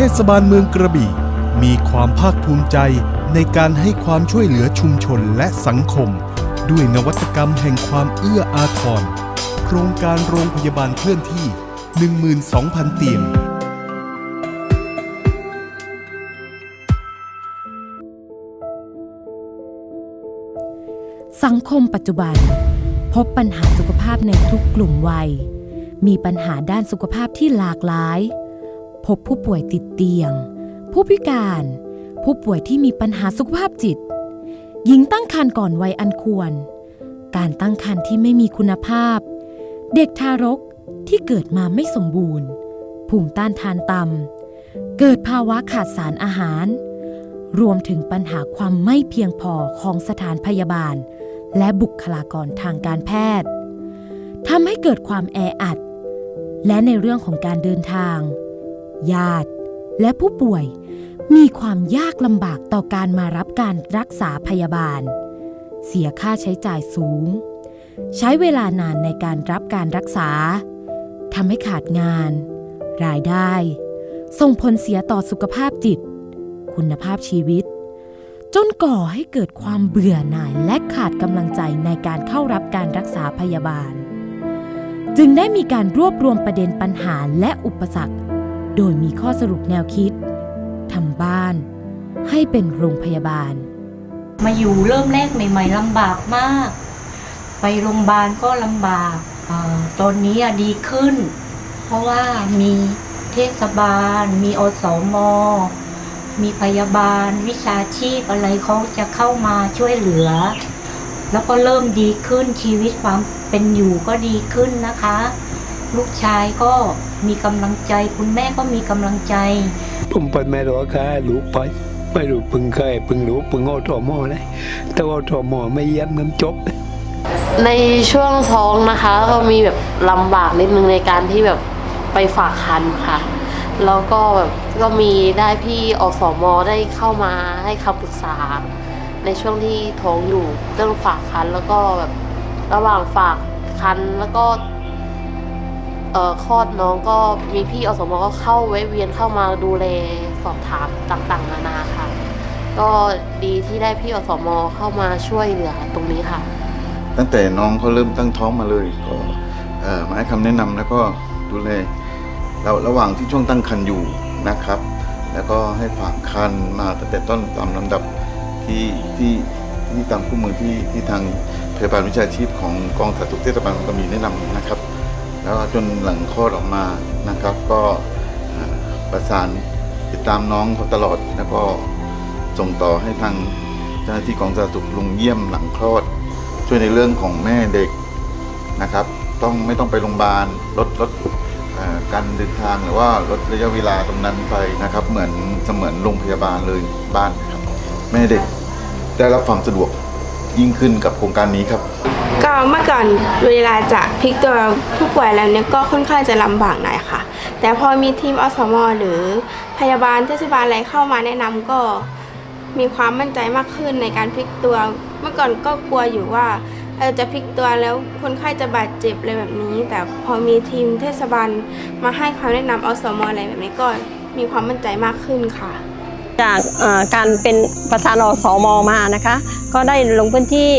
เทศบาลเมืองกระบี่มีความภาคภูมิใจในการให้ความช่วยเหลือชุมชนและสังคม ด้วยนวัตกรรมแห่งความเอื้ออาทร โครงการโรงพยาบาลเคลื่อนที่ 12,000 เตียงสังคมปัจจุบัน พบปัญหาสุขภาพในทุกกลุ่มวัย มีปัญหาด้านสุขภาพที่หลากหลาย พบผู้ป่วยติดเตียง ผู้พิการ ผู้ป่วยที่มีปัญหาสุขภาพจิต หญิงตั้งครรภ์ก่อนวัยอันควร การตั้งครรภ์ที่ไม่มีคุณภาพ เด็กทารกที่เกิดมาไม่สมบูรณ์ ภูมิต้านทานต่ำเกิดภาวะขาดสารอาหาร รวมถึงปัญหาความไม่เพียงพอของสถานพยาบาล และบุคลากรทางการแพทย์ทำให้เกิดความแออัด และในเรื่องของการเดินทาง ญาติ และผู้ป่วยมีความยากลำบากต่อการมารับการรักษาพยาบาล เสียค่าใช้จ่ายสูง ใช้เวลานานในการรับการรักษาทำให้ขาดงาน รายได้ ส่งผลเสียต่อสุขภาพจิต คุณภาพชีวิต จนก่อให้เกิดความเบื่อหน่ายและขาดกำลังใจในการเข้ารับการรักษาพยาบาล จึงได้มีการรวบรวมประเด็นปัญหาและอุปสรรค โดยมีข้อสรุปแนวคิดทำบ้าน ให้เป็นโรงพยาบาล มาอยู่เริ่มแรกใหม่ ๆลำบากมาก ไปโรงพยาบาลก็ลำบากอตอนนี้ดีขึ้น เพราะว่ามีเทศบาล มีอสมมีพยาบาล วิชาชีพอะไรเขาจะเข้ามาช่วยเหลือ แล้วก็เริ่มดีขึ้นชีวิตความเป็นอยู่ก็ดีขึ้นนะคะ ลูกชายก็มีกำลังใจ คุณแม่ก็มีกำลังใจ ผมไปไม่รู้ค่ะรู้ไปไม่รู้เพึ่งเคยเพึ่งรู้เพึ่งเอาทอมอเลยแต่ว่าทอมอไม่เยี่ยมมันจบ ในช่วงท้องนะคะ ก็มีแบบลำบากนิดนึงในการที่แบบไปฝากคันค่ะ แล้วก็แบบก็มีได้พี่อสมได้เข้ามาให้คำปรึกษา ในช่วงที่ท้องอยู่เรื่องฝากคันแล้วก็แบบระหว่างฝากคันแล้วก็เอ่อ คลอดน้องก็มีพี่อสมก็เข้าแวะเวียนเข้ามาดูแลสอบถามต่างๆ นานาค่ะ ก็ดีที่ได้พี่อสมเข้ามาช่วยเหลือตรงนี้ค่ะ ตั้งแต่น้องเขาเริ่มตั้งท้องมาเลยก็เอ่อมาให้คำแนะนำแล้วก็ดูแลเราระหว่างที่ช่วงตั้งครรภ์อยู่นะครับ แล้วก็ให้ฝากคันมาตั้งแต่ต้นตามลำดับที่ที่ที่ตามคู่มือที่ที่ทางพยาบาลวิชาชีพของกองสาธารณสุขเทศบาลกระบี่แนะนำนะครับ แล้วจนหลังคลอดออกมานะครับ ก็ประสานติดตามน้องเขาตลอด แล้วก็ส่งต่อให้ทางเจ้าหน้าที่กองสาธารณสุขลงเยี่ยมหลังคลอด ช่วยในเรื่องของแม่เด็กนะครับ ต้องไม่ต้องไปโรงพยาบาลลดลดการเดินทางหรือว่าลดระยะเวลาตรงนั้นไปนะครับ เหมือนเสมือนโรงพยาบาลเลยบ้านครับแม่เด็กได้รับความสะดวก ยิ่งขึ้นกับโครงการนี้ครับ ก็เมื่อก่อนเวลาจะพลิกตัวผู้ป่วยแล้วเนี่ยก็ค่อนข้างจะลำบากหน่อยค่ะ แต่พอมีทีมอสมหรือพยาบาลเทศบาลอะไรเข้ามาแนะนำก็มีความมั่นใจมากขึ้นในการพลิกตัว เมื่อก่อนก็กลัวอยู่ว่าเออจะพลิกตัวแล้วคนไข้จะบาดเจ็บอะไรแบบนี้ แต่พอมีทีมเทศบาลมาให้คำแนะนำอสมอะไรแบบนี้ก็มีความมั่นใจมากขึ้นค่ะ จากการเป็นประธานอสมมานะคะ ก็ได้ลงพื้นที่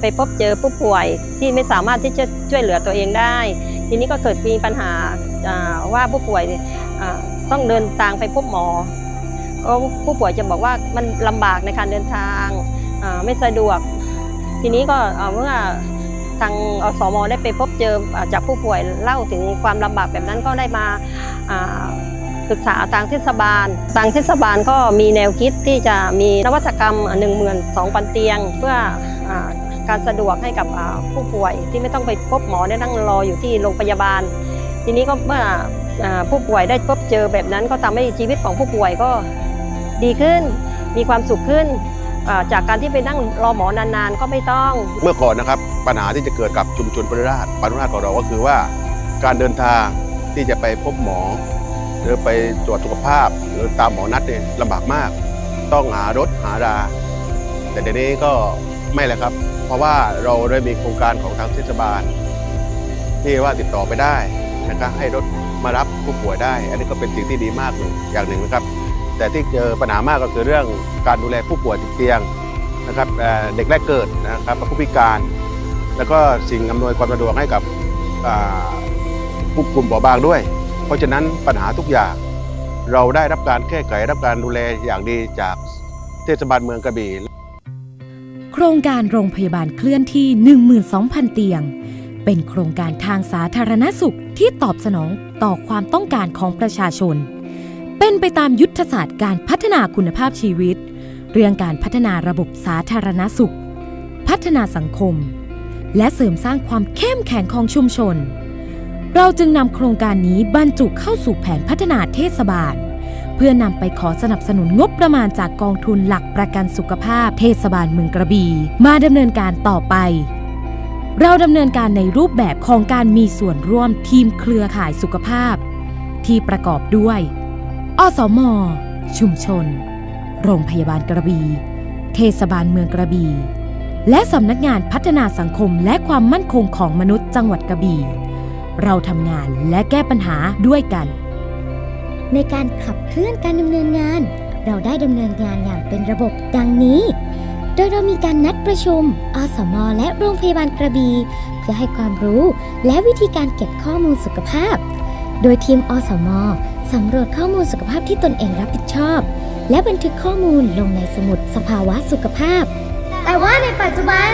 ไปพบเจอผู้ป่วยที่ไม่สามารถที่จะช่วยเหลือตัวเองได้ ทีนี้ก็เกิดมีปัญหาว่าผู้ป่วยต้องเดินทางไปพบหมอก็ผู้ป่วยจะบอกว่ามันลำบากในการเดินทางไม่สะดวก ทีนี้ก็เมื่อทางอสมได้ไปพบเจอจากผู้ป่วยเล่าถึงความลำบากแบบนั้นก็ได้มา ปรึกษาทางเทศบาล ทางเทศบาลก็มีแนวคิดที่จะมีนวัตกรรม 12,000 เตียง เพื่ออการสะดวกให้กับผู้ป่วยที่ไม่ต้องไปพบหมอได้นั่งรออยู่ที่โรงพยาบาล ทีนี้ก็เมื่อผู้ป่วยได้พบเจอแบบนั้น ก็ทำให้ชีวิตของผู้ป่วยก็ดีขึ้น มีความสุขขึ้นจากการที่ไปนั่งรอหมอนานๆ ก็ไม่ต้อง เมื่อก่อนนะครับปัญหาที่จะเกิดกับชุมชนปริราชปริราชของเราก็คือว่า การเดินทางที่จะไปพบหมอ หรือไปตรวจสุขภาพ หรือตามหมอนัดเนี่ยลำบากมาก ต้องหารถหารา แต่เดี๋ยวนี้ก็ไม่แล้วครับ เพราะว่าเราได้มีโครงการของทางเทศบาล ที่ว่าติดต่อไปได้นะครับให้รถมารับผู้ป่วยได้ อันนี้ก็เป็นสิ่งที่ดีมากอย่างหนึ่งนะครับ แต่ที่เจอปัญหามากก็คือเรื่องการดูแลผู้ป่วยติดเตียงนะครับเด็กแรกเกิดนะครับผู้พิการ แล้วก็สิ่งอำนวยความสะดวกให้กับผู้กลุ่มเปราบางด้วย เพราะฉะนั้นปัญหาทุกอย่างเราได้รับการแก้ไขรับการดูแลอย่างดีจากเทศบาลเมืองกระบี่ โครงการโรงพยาบาลเคลื่อนที่ 12,000 เตียง เป็นโครงการทางสาธารณสุขที่ตอบสนองต่อความต้องการของประชาชน เป็นไปตามยุทธศาสตร์การพัฒนาคุณภาพชีวิต เรื่องการพัฒนาระบบสาธารณสุข พัฒนาสังคม และเสริมสร้างความเข้มแข็งของชุมชน เราจึงนำโครงการนี้บรรจุเข้าสู่แผนพัฒนาเทศบาล เพื่อนำไปขอสนับสนุนงบประมาณจากกองทุนหลักประกันสุขภาพเทศบาลเมืองกระบี่มาดำเนินการต่อไป เราดำเนินการในรูปแบบของการมีส่วนร่วมทีมเครือข่ายสุขภาพ ที่ประกอบด้วย อสม ชุมชน โรงพยาบาลกระบี่เทศบาลเมืองกระบี่และสำนักงานพัฒนาสังคมและความมั่นคงของมนุษย์จังหวัดกระบี่ เราทำงานและแก้ปัญหาด้วยกัน ในการขับเคลื่อนการดำเนินงาน เราได้ดำเนินงานอย่างเป็นระบบดังนี้ โดยเรามีการนัดประชุมอสมและโรงพยาบาลกระบี่เพื่อให้ความรู้และวิธีการเก็บข้อมูลสุขภาพ โดยทีมอสมสำรวจข้อมูลสุขภาพที่ตนเองรับผิดชอบ และบันทึกข้อมูลลงในสมุดสภาวะสุขภาพ แต่ว่าในปัจจุบัน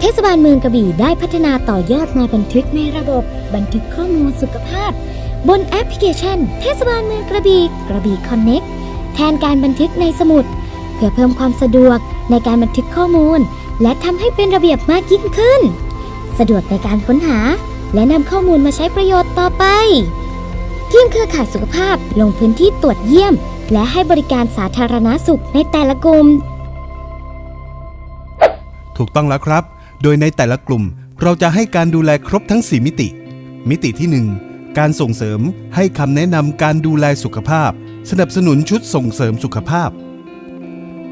เทศบาลเมืองกระบี่ได้พัฒนาต่อยอดมาบันทึกในระบบ บันทึกข้อมูลสุขภาพ บนแอปพลิเคชัน เทศบาลเมืองกระบี่กระบี่คอนเน็กแทนการบันทึกในสมุด เพื่อเพิ่มความสะดวกในการบันทึกข้อมูล และทำให้เป็นระเบียบมากยิ่งขึ้น สะดวกในการค้นหา และนำข้อมูลมาใช้ประโยชน์ต่อไปทีมเครือข่ายสุขภาพลงพื้นที่ตรวจเยี่ยม และให้บริการสาธารณสุขในแต่ละกลุ่มถูกต้องแล้วครับ โดยในแต่ละกลุ่มเราจะให้การดูแลครบทั้ง 4 มิติ มิติที่ 1 การส่งเสริมให้คำแนะนำการดูแลสุขภาพ สนับสนุนชุดส่งเสริมสุขภาพ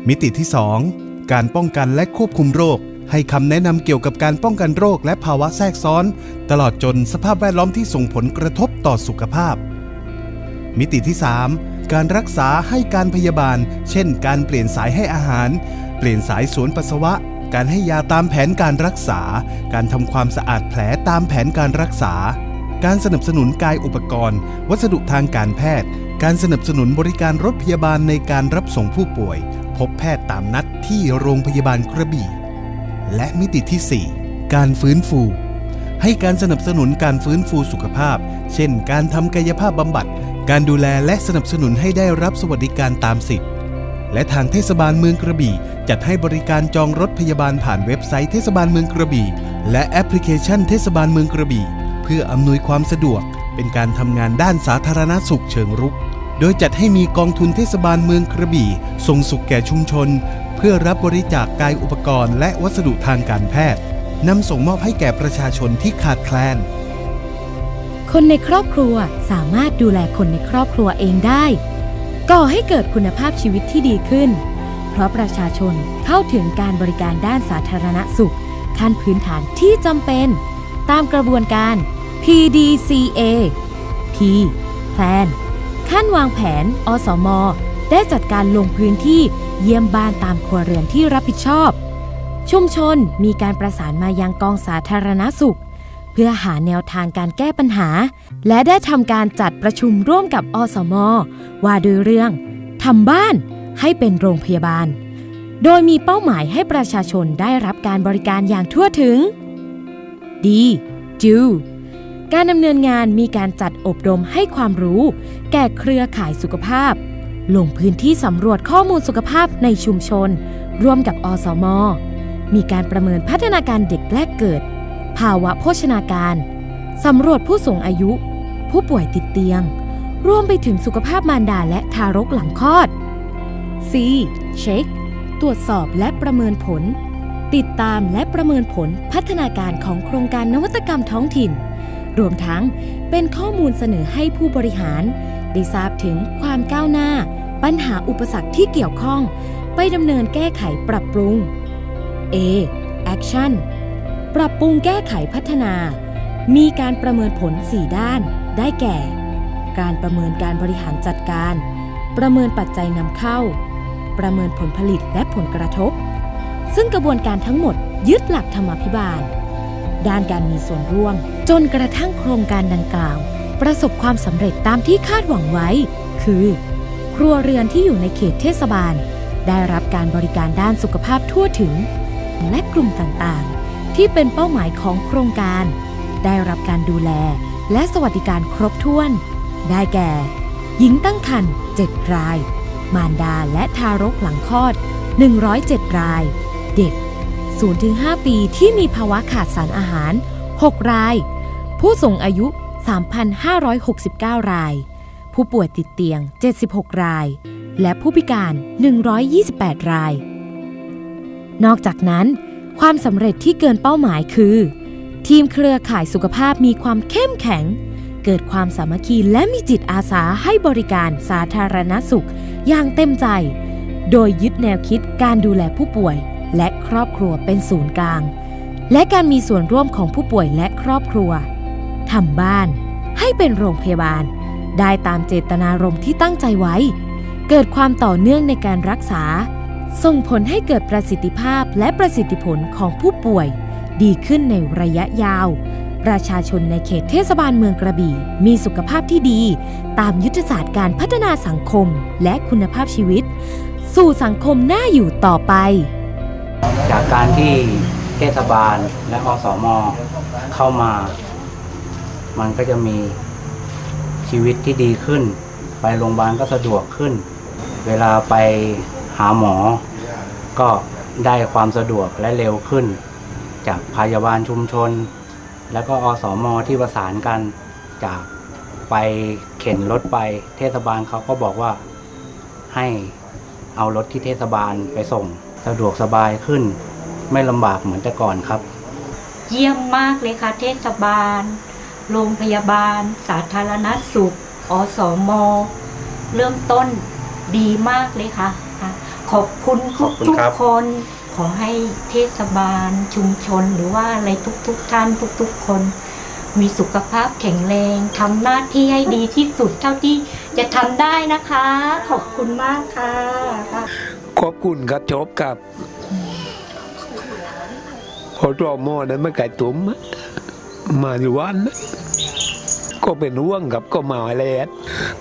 มิติที่ 2 การป้องกันและควบคุมโรค ให้คำแนะนำเกี่ยวกับการป้องกันโรคและภาวะแทรกซ้อน ตลอดจนสภาพแวดล้อมที่ส่งผลกระทบต่อสุขภาพ มิติที่ 3 การรักษาให้การพยาบาล เช่น การเปลี่ยนสายให้อาหาร เปลี่ยนสายสวนปัสสาวะ การให้ยาตามแผนการรักษา การทำความสะอาดแผลตามแผนการรักษา การสนับสนุนกายอุปกรณ์ วัสดุทางการแพทย์ การสนับสนุนบริการรถพยาบาลในการรับส่งผู้ป่วย พบแพทย์ตามนัดที่โรงพยาบาลกระบี่ และมิติที่ 4 การฟื้นฟูให้การสนับสนุนการฟื้นฟูสุขภาพ เช่น การทำกายภาพบำบัด การดูแลและสนับสนุนให้ได้รับสวัสดิการตามสิทธิ และทางเทศบาลเมืองกระบี่ จัดให้บริการจองรถพยาบาลผ่านเว็บไซต์เทศบาลเมืองกระบี่ และแอปพลิเคชันเทศบาลเมืองกระบี่ เพื่ออำนวยความสะดวก เป็นการทำงานด้านสาธารณสุขเชิงรุก โดยจัดให้มีกองทุนเทศบาลเมืองกระบี่ ส่งสุขแก่ชุมชน เพื่อรับบริจาคกายอุปกรณ์ และวัสดุทางการแพทย์นำส่งมอบให้แก่ประชาชนที่ขาดแคลน คนในครอบครัวสามารถดูแลคนในครอบครัวเองได้ ก่อให้เกิดคุณภาพชีวิตที่ดีขึ้น เพราะประชาชนเข้าถึงการบริการด้านสาธารณสุข ขั้นพื้นฐานที่จำเป็น ตามกระบวนการ PDCA P Plan ขั้นวางแผน อสม ได้จัดการลงพื้นที่เยี่ยมบ้านตามครัวเรือนที่รับผิดชอบ ชุมชนมีการประสานมายังกองสาธารณสุข เพื่อหาแนวทางการแก้ปัญหา และได้ทำการจัดประชุมร่วมกับอสม ว่าด้วยเรื่องทำบ้านให้เป็นโรงพยาบาล โดยมีเป้าหมายให้ประชาชนได้รับการบริการอย่างทั่วถึงดีจูการดำเนินงานมีการจัดอบรมให้ความรู้ แก่เครือข่ายสุขภาพ ลงพื้นที่สำรวจข้อมูลสุขภาพในชุมชน ร่วมกับอสม มีการประเมินพัฒนาการเด็กแรกเกิด ภาวะโภชนาการสำรวจผู้สูงอายุ ผู้ป่วยติดเตียง รวมไปถึงสุขภาพมารดาและทารกหลังคลอด C. เช็ค ตรวจสอบและประเมินผล ติดตามและประเมินผลพัฒนาการของโครงการนวัตกรรมท้องถิ่น รวมทั้งเป็นข้อมูลเสนอให้ผู้บริหาร ได้ทราบถึงความก้าวหน้า ปัญหาอุปสรรคที่เกี่ยวข้อง ไปดำเนินแก้ไขปรับปรุง A. Action ปรับปรุงแก้ไขพัฒนา มีการประเมินผล 4 ด้าน ได้แก่ การประเมินการบริหารจัดการ ประเมินปัจจัยนำเข้า ประเมินผลผลิตและผลกระทบ ซึ่งกระบวนการทั้งหมดยึดหลักธรรมาภิบาล ด้านการมีส่วนร่วม จนกระทั่งโครงการดังกล่าว ประสบความสำเร็จตามที่คาดหวังไว้ คือ ครัวเรือนที่อยู่ในเขตเทศบาล ได้รับการบริการด้านสุขภาพทั่วถึง และกลุ่มต่างๆ ที่เป็นเป้าหมายของโครงการ ได้รับการดูแลและสวัสดิการครบถ้วน ได้แก่ หญิงตั้งครรภ์7ราย มารดาและทารกหลังคลอด 107 ราย เด็ก 0-5 ปีที่มีภาวะขาดสารอาหาร 6 ราย ผู้สูงอายุ 3,569 ราย ผู้ป่วยติดเตียง 76 ราย และผู้พิการ 128 ราย นอกจากนั้น ความสำเร็จที่เกินเป้าหมายคือ ทีมเครือข่ายสุขภาพมีความเข้มแข็ง เกิดความสามัคคีและมีจิตอาสาให้บริการสาธารณสุข อย่างเต็มใจ โดยยึดแนวคิดการดูแลผู้ป่วย และครอบครัวเป็นศูนย์กลาง และการมีส่วนร่วมของผู้ป่วยและครอบครัวทำบ้าน ให้เป็นโรงพยาบาล ได้ตามเจตนารมณ์ที่ตั้งใจไว้ เกิดความต่อเนื่องในการรักษา ส่งผลให้เกิดประสิทธิภาพและประสิทธิผลของผู้ป่วย ดีขึ้นในระยะยาว ประชาชนในเขตเทศบาลเมืองกระบี่ มีสุขภาพที่ดี ตามยุทธศาสตร์การพัฒนาสังคมและคุณภาพชีวิต สู่สังคมน่าอยู่ต่อไป จากการที่เทศบาลและอสมเข้ามา มันก็จะมีชีวิตที่ดีขึ้น ไปโรงพยาบาลก็สะดวกขึ้น เวลาไป หาหมอ ก็ได้ความสะดวกและเร็วขึ้น จากพยาบาลชุมชน แล้วก็อสมที่ประสานกันจากไปเข็นรถไปเทศบาลเขาก็บอกว่าให้เอารถที่เทศบาลไปส่ง สะดวกสบายขึ้น ไม่ลำบากเหมือนแต่ก่อนครับ เยี่ยมมากเลยค่ะ เทศบาล โรงพยาบาล สาธารณสุข อสมเริ่มต้นดีมากเลยค่ะ ขอบคุณขอบคุณทุกครับๆคน ขอให้เทศบาลชุมชนหรือว่าอะไรทุกๆท่านทุก ๆ คน มีสุขภาพแข็งแรงทำหน้าที่ให้ดีที่สุดเท่าที่จะทำได้นะคะ ขอบคุณมากค่ะค่ะขอบคุณครับจบครับพอรอหมอนั้นไม่ไก่ตุ้มอะมาอยู่วันนะ ก็เป็นห่วงครับก็มาแลด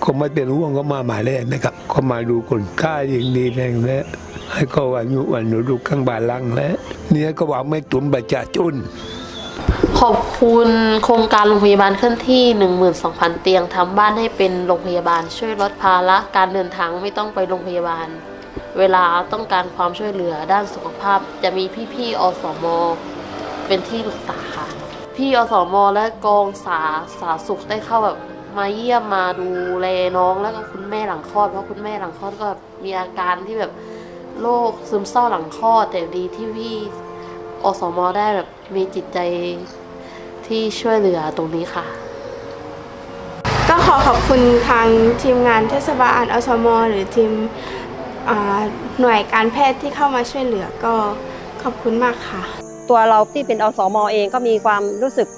ก็ไม่เป็นห่วงก็มาหมาแลดนะครับ ก็มาดูคนค่าอย่างดีแรงแล้วให้ก็วันยุวันหนูดูข้างบ้านลังแล้วเนี่ยก็ว่าไม่ตุ้มประชาชนขอบคุณโครงการโรงพยาบาลเคลื่อนที่ 12,000 เตียงทำบ้านให้เป็นโรงพยาบาลช่วยลดภาระการเดินทางไม่ต้องไปโรงพยาบาล เวลาต้องการความช่วยเหลือด้านสุขภาพ จะมีพี่ๆอสม เป็นที่ปรึกษาค่ะ พี่อสมอและกองสาสาธารณสุขได้เข้าแบบมาเยี่ยมมาดูแลน้องแล้วก็คุณแม่หลังคลอดเพราะคุณแม่หลังคลอดก็แบบมีอาการที่แบบโรคซึมเศร้าหลังคลอดแต่ดีที่พี่อสมอได้แบบมีจิตใจที่ช่วยเหลือตรงนี้ค่ะ ก็ขอขอบคุณทางทีมงานเทศบาลอสมอหรือทีมหน่วยการแพทย์ที่เข้ามาช่วยเหลือก็ขอบคุณมากค่ะ ตัวเราที่เป็นอสมเองก็มีความรู้สึก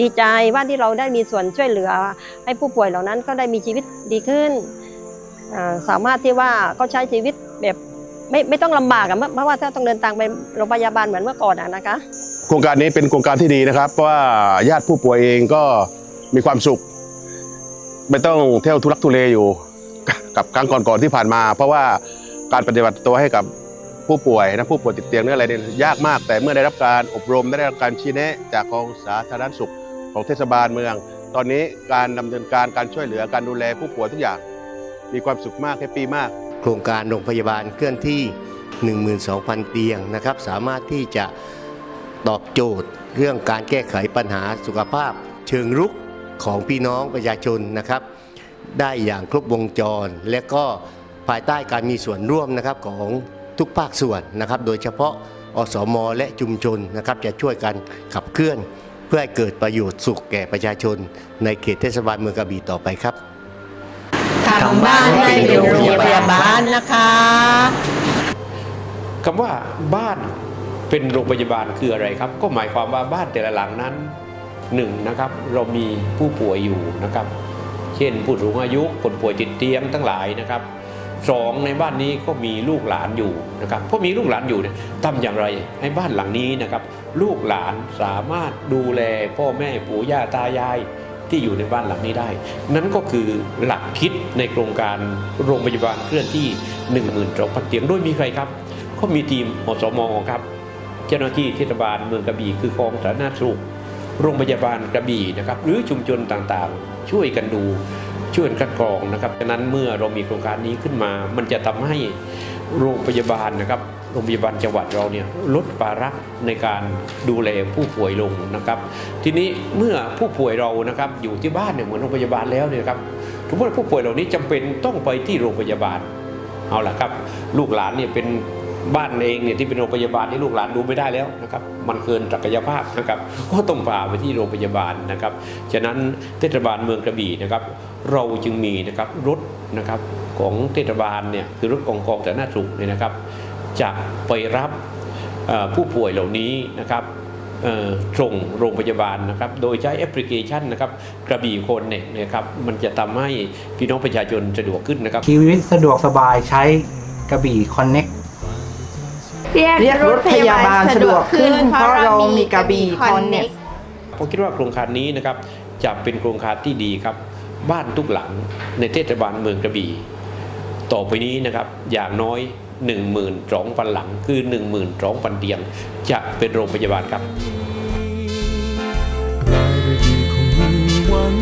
ดีใจว่าที่เราได้มีส่วนช่วยเหลือ ให้ผู้ป่วยเหล่านั้นก็ได้มีชีวิตดีขึ้น สามารถที่ว่าก็ใช้ชีวิตแบบไม่ไม่ต้องลำบากอะเพราะว่าถ้าต้องเดินทางไปโรงพยาบาลเหมือนเมื่อก่อนอะนะคะ โครงการนี้เป็นโครงการที่ดีนะครับ เพราะว่าญาติผู้ป่วยเองก็มีความสุข ไม่ต้องเที่ยวทุรักทุเลอยู่กับครั้งก่อนๆที่ผ่านมา เพราะว่าการปฏิบัติตัวให้กับ ผู้ป่วยนะผู้ป่วยติดเตียงหรืออะไรเนี่ยยากมาก แต่เมื่อได้รับการอบรมได้รับการชี้แนะจากกองสาธารณสุขของเทศบาลเมือง ตอนนี้การดำเนินการการช่วยเหลือการดูแลผู้ป่วยทุกอย่าง มีความสุขมากแฮปปี้มาก โครงการโรงพยาบาลเคลื่อนที่ 12,000 เตียงนะครับ สามารถที่จะตอบโจทย์เรื่องการแก้ไขปัญหาสุขภาพ เชิงรุกของพี่น้องประชาชนนะครับ ได้อย่างครบวงจร และก็ภายใต้การมีส่วนร่วมนะครับของ ทุกภาคส่วนนะครับ โดยเฉพาะอสมและชุมชนนะครับจะช่วยกันขับเคลื่อน เพื่อให้เกิดประโยชน์สุขแก่ประชาชน ในเขตเทศบาลเมืองกระบี่ต่อไปครับทำบ้านให้เป็นโรงพยาบาลนะคะคำว่าบ้านเป็นโรงพยาบาลคืออะไรครับ ก็หมายความว่าบ้านแต่ละหลังนั้นหนึ่งนะครับเรามีผู้ป่วยอยู่นะครับ เช่นผู้สูงอายุคนป่วยติดเตียงทั้งหลายนะครับ สองในบ้านนี้ก็มีลูกหลานอยู่นะครับเพราะมีลูกหลานอยู่เนี่ยทำอย่างไรให้บ้านหลังนี้นะครับลูกหลานสามารถดูแลพ่อแม่ปู่ย่าตายายที่อยู่ในบ้านหลังนี้ได้ นั่นก็คือหลักคิดในโครงการโรงพยาบาลเคลื่อนที่ 1 2 0 0 0เตียงโดยมีใครครับ ก็มีทีมอสมครับ เจ้าหน้าที่เทศบาลเมืองกระบี่คือกองสาธารณสุขโรงพยาบาลกระบี่นะครับหรือชุมชนต่างๆ ช่วยกันดู ช่วยกันคัดกรองนะครับฉะนั้นเมื่อเรามีโครงการนี้ขึ้นมา มันจะทำให้โรงพยาบาลนะครับโรงพยาบาลจังหวัดเราเนี่ยลดภาระในการดูแลผู้ป่วยลงนะครับ ทีนี้เมื่อผู้ป่วยเรานะครับอยู่ที่บ้านเนี่ยเหมือนโรงพยาบาลแล้วเนี่ยครับทุกคนผู้ป่วยเหล่านี้จำเป็นต้องไปที่โรงพยาบาลเอาล่ะครับ ลูกหลานเนี่ยเป็นบ้านเองเนี่ยที่เป็นโรงพยาบาลที่ลูกหลานดูไม่ได้แล้วนะครับมันเกินศักยภาพนะครับก็ต้องพาไปที่โรงพยาบาลนะครับฉะนั้นเทศบาลเมืองกระบี่นะครับ เราจึงมีนะครับรถนะครับของเทศบาลเนี่ยคือรถกองกองสาธารณสุขเนี่ยนะครับ จะไปรับเอ่อผู้ป่วยเหล่านี้นะครับเอ่อส่งโรงพยาบาลนะครับ โดยใช้แอปพลิเคชันนะครับกระบี่คนเนี่ยนะครับมันจะทำให้พี่น้องประชาชนสะดวกขึ้นนะครับ ชีวิตสะดวกสบายใช้กระบี่คอนเน็กเรียกเรียกรถพยาบาลสะดวกขึ้น เพราะเรามีกระบี่คอนเน็กผมคิดว่าโครงการนี้นะครับจะเป็นโครงการที่ดีครับ บ้านทุกหลังในเทศบาลเมืองกระบี่ ต่อไปนี้นะครับอย่างน้อย 12,000 หลัง คือ 12,000 เตียง จะเป็นโรงพยาบาลครับรามีหวัง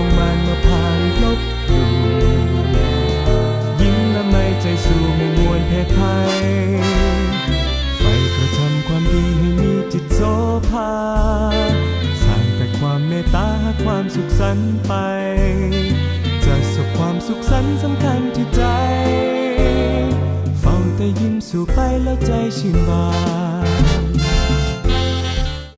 องมันมาผ่านลบหลู่ยิ้มและไม่ใจสู้ไม่มวนเพภัยไฟกระทำความดีให้มีจิตโสภา แต่ความเมตตาความสุขสันต์ไป จะสุขความสุขสันต์สำคัญที่ใจ เฝ้าแต่ยิ้มสู่ไปแล้วใจชื่นบาน